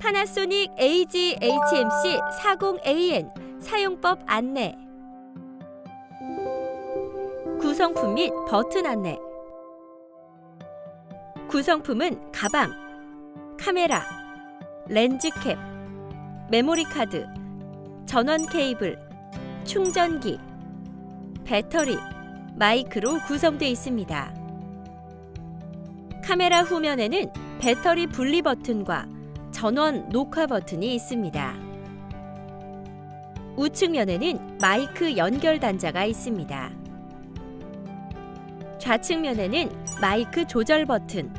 파나소닉 AG-HMC 40AN 사용법 안내 구성품 및 버튼 안내 구성품은 가방, 카메라, 렌즈캡, 메모리 카드, 전원 케이블, 충전기, 배터리, 마이크로 구성되어 있습니다. 카메라 후면에는 배터리 분리 버튼과 전원 녹화 버튼이 있습니다. 우측면에는 마이크 연결 단자가 있습니다. 좌측면에는 마이크 조절 버튼,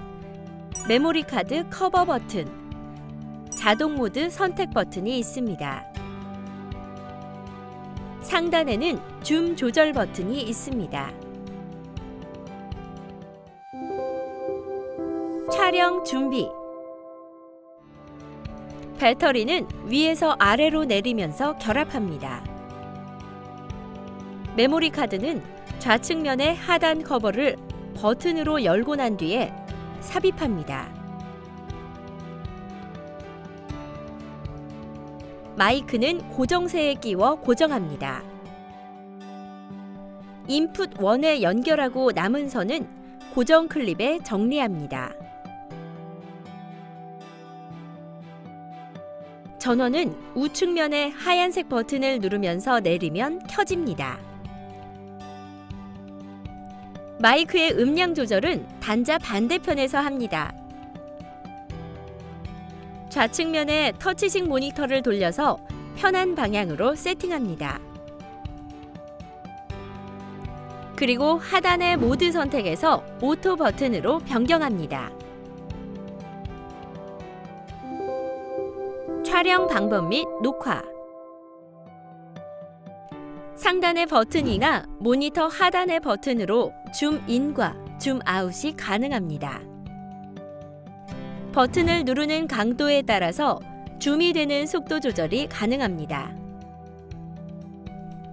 메모리 카드 커버 버튼, 자동 모드 선택 버튼이 있습니다. 상단에는 줌 조절 버튼이 있습니다. 촬영 준비. 배터리는 위에서 아래로 내리면서 결합합니다. 메모리 카드는 좌측면의 하단 커버를 버튼으로 열고 난 뒤에 삽입합니다. 마이크는 고정세에 끼워 고정합니다. 인풋 1에 연결하고 남은 선은 고정 클립에 정리합니다. 전원은 우측면의 하얀색 버튼을 누르면서 내리면 켜집니다. 마이크의 음량 조절은 단자 반대편에서 합니다. 좌측면의 터치식 모니터를 돌려서 편한 방향으로 세팅합니다. 그리고 하단의 모드 선택에서 오토 버튼으로 변경합니다. 촬영 방법 및 녹화 상단의 버튼이나 모니터 하단의 버튼으로 줌인과 줌아웃이 가능합니다. 버튼을 누르는 강도에 따라서 줌이 되는 속도 조절이 가능합니다.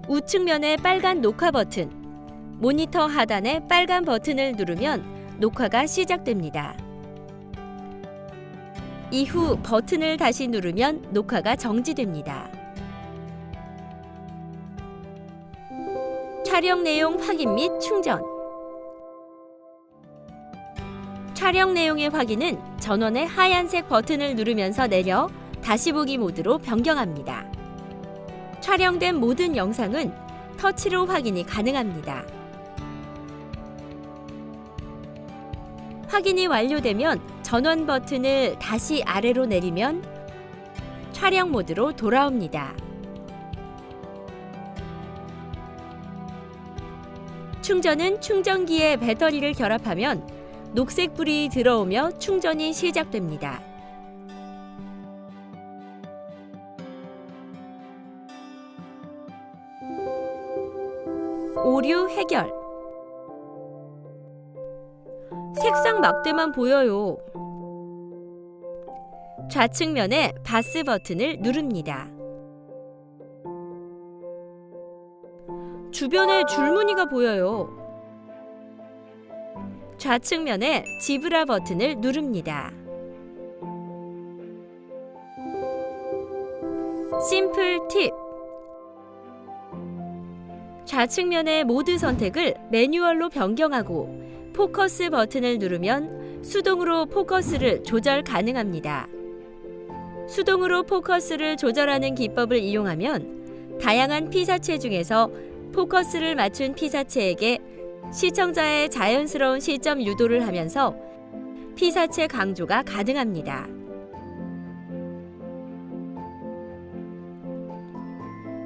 우측면의 빨간 녹화 버튼, 모니터 하단의 빨간 버튼을 누르면 녹화가 시작됩니다. 이후 버튼을 다시 누르면 녹화가 정지됩니다. 촬영 내용 확인 및 충전. 촬영 내용의 확인은 전원의 하얀색 버튼을 누르면서 내려 다시 보기 모드로 변경합니다. 촬영된 모든 영상은 터치로 확인이 가능합니다. 확인이 완료되면 전원 버튼을 다시 아래로 내리면 촬영 모드로 돌아옵니다. 충전은 충전기에 배터리를 결합하면 녹색 불이 들어오며 충전이 시작됩니다. 오류 해결 색상 막대만 보여요. 좌측면에 바스 버튼을 누릅니다. 주변에 줄무늬가 보여요. 좌측면에 지브라 버튼을 누릅니다. 심플 팁 좌측면의 모드 선택을 매뉴얼로 변경하고 포커스 버튼을 누르면 수동으로 포커스를 조절 가능합니다. 수동으로 포커스를 조절하는 기법을 이용하면 다양한 피사체 중에서 포커스를 맞춘 피사체에게 시청자의 자연스러운 시점 유도를 하면서 피사체 강조가 가능합니다.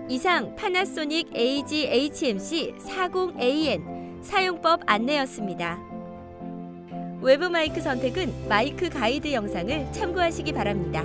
이상 파나소닉 AG-HMC 40AN 사용법 안내였습니다. 외부 마이크 선택은 마이크 가이드 영상을 참고하시기 바랍니다.